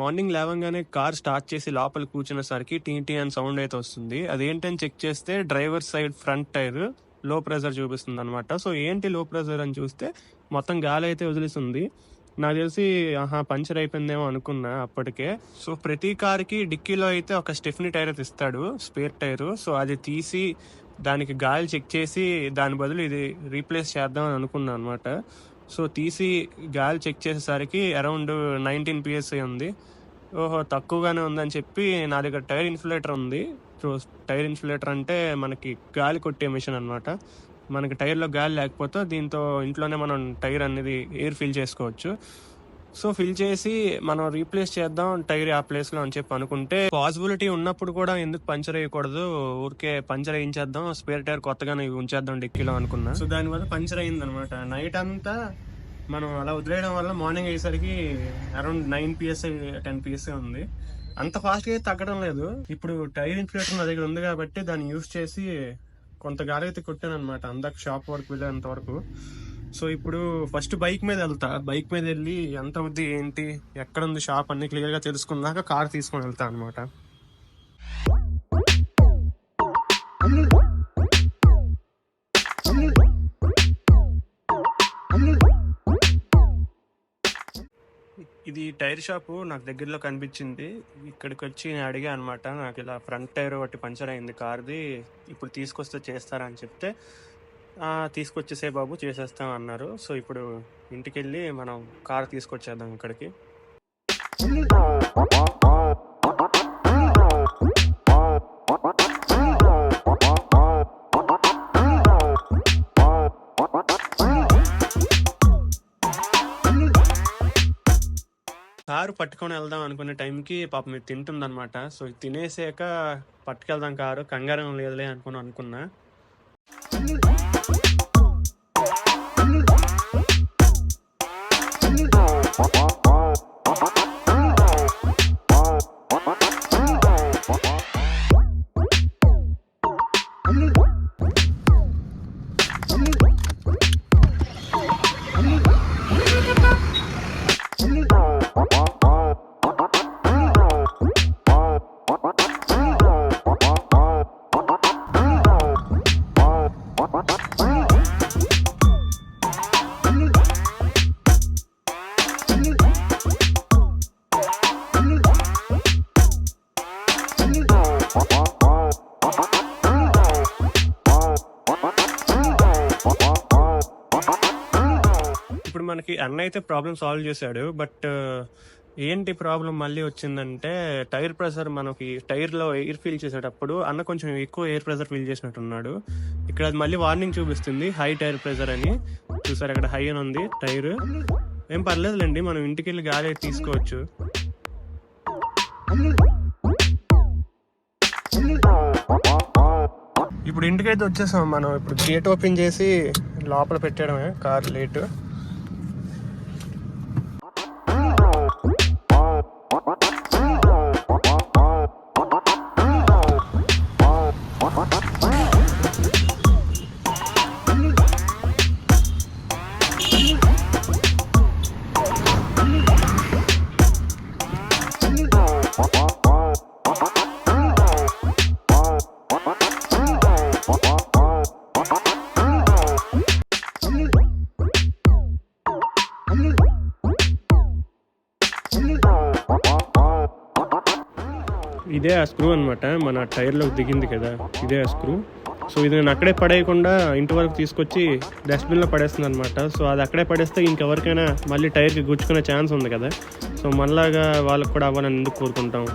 Morning లేవగానే car start చేసి లోపల కూర్చునేసరికి టీటీ అని సౌండ్ అయితే వస్తుంది. అదేంటని చెక్ చేస్తే డ్రైవర్ సైడ్ ఫ్రంట్ టైర్లో ప్రెజర్ చూపిస్తుంది అనమాట సో ఏంటి లో ప్రెజర్ అని చూస్తే మొత్తం గాలి అయితే వదిలిస్తుంది నాకు తెలిసి ఆహా పంచర్ అయిపోయిందేమో అనుకున్నా అప్పటికే. సో ప్రతి కార్కి డిక్కీలో అయితే ఒక స్టెఫ్నీ టైర్ అయితే ఇస్తాడు స్పేర్ టైర్. సో అది తీసి దానికి గాలి చెక్ చేసి దాని బదులు ఇది రీప్లేస్ చేద్దాం అని అనుకున్నాను అనమాట సో తీసి గాలి చెక్ చేసేసరికి అరౌండ్ నైన్టీన్ పిఎస్ఐ ఉంది. ఓహో తక్కువగానే ఉందని చెప్పి నా దగ్గర టైర్ ఇన్సులేటర్ ఉంది. సో టైర్ ఇన్సులేటర్ అంటే మనకి గాలి కొట్టే మిషన్ అనమాట మనకి టైర్లో గాలి లేకపోతే దీంతో ఇంట్లోనే మనం టైర్ అనేది ఎయిర్ ఫిల్ చేసుకోవచ్చు. సో ఫిల్ చేసి మనం రీప్లేస్ చేద్దాం టైర్ ఆ ప్లేస్లో అని చెప్పి అనుకుంటే పాసిబిలిటీ ఉన్నప్పుడు కూడా ఎందుకు పంచర్ వేయకూడదు? ఊరికే పంచర్ వేయించేద్దాం స్పేర్ టైర్ కొత్తగానే ఉంచేద్దాం డిక్కీలో అనుకున్నా. సో దాని వల్ల పంచర్ అయింది అనమాట నైట్ అంతా మనం అలా వదిలేయడం వల్ల మార్నింగ్ అయ్యేసరికి around nine PSI ten PSI ఉంది. అంత ఫాస్ట్గా తగ్గడం లేదు. ఇప్పుడు టైర్ ఇన్ఫ్లేటర్ నా దగ్గర ఉంది కాబట్టి దాన్ని యూస్ చేసి కొంత గాలి అయితే కొట్టాను అనమాట అందాక షాప్ వరకు వెళ్ళేంత వరకు. సో ఇప్పుడు ఫస్ట్ బైక్ మీద వెళ్తా. బైక్ మీద వెళ్ళి ఎంత ఉంది ఏంటి ఎక్కడ ఉంది షాప్ అన్ని క్లియర్గా తెలుసుకున్నాక కార్ తీసుకొని వెళ్తా అనమాట ఇది టైర్ షాపు నాకు దగ్గరలో కనిపించింది. ఇక్కడికి వచ్చి నేను అడిగా అనమాట నాకు ఇలా ఫ్రంట్ టైర్ ఒకటి పంచర్ అయింది కార్ది ఇప్పుడు తీసుకొస్తే చేస్తారా అని చెప్తే తీసుకొచ్చేసే బాబు చేసేస్తాం అన్నారు. సో ఇప్పుడు ఇంటికి వెళ్ళి మనం కార్ తీసుకొచ్చేద్దాం ఇక్కడికి. కారు పట్టుకొని వెళ్దాం అనుకునే టైంకి పాపం ఇది తింటుందన్నమాట. సో ఇది తినేసాక పట్టుకెళ్దాం కారు. కంగారం లేదులే అనుకుని అనుకున్నా. మనకి అన్న అయితే ప్రాబ్లం సాల్వ్ చేశాడు బట్ uh, ఏంటి ప్రాబ్లం మళ్ళీ వచ్చిందంటే టైర్ ప్రెషర్ మనకి టైర్లో ఎయిర్ ఫీల్ చేసేటప్పుడు అన్న కొంచెం ఎక్కువ ఎయిర్ ప్రెషర్ ఫీల్ చేసినట్టున్నాడు. ఇక్కడ అది మళ్ళీ వార్నింగ్ చూపిస్తుంది హై టైర్ ప్రెషర్ అని. చూసారు అక్కడ హై అని ఉంది టైర్ ఏం పర్లేదులేండి మనం ఇంటికి వెళ్ళి గాలి అయితే తీసుకోవచ్చు. ఇప్పుడు ఇంటికైతే వచ్చేసాం మనం ఇప్పుడు గేట్ ఓపెన్ చేసి లోపల పెట్టడమే కార్ లేటు ఇదే ఆ స్క్రూ అనమాట మన టైర్లోకి దిగింది కదా. ఇదే ఆ స్క్రూ సో ఇది నేను అక్కడే పడేయకుండా ఇంటి వరకు తీసుకొచ్చి డస్ట్బిన్లో పడేస్తుంది అనమాట సో అది అక్కడే పడేస్తే ఇంకెవరికైనా మళ్ళీ టైర్కి గుచ్చుకునే ఛాన్స్ ఉంది కదా. సో మళ్ళాగా వాళ్ళకి కూడా అవ్వాలని ఎందుకు కోరుకుంటాం?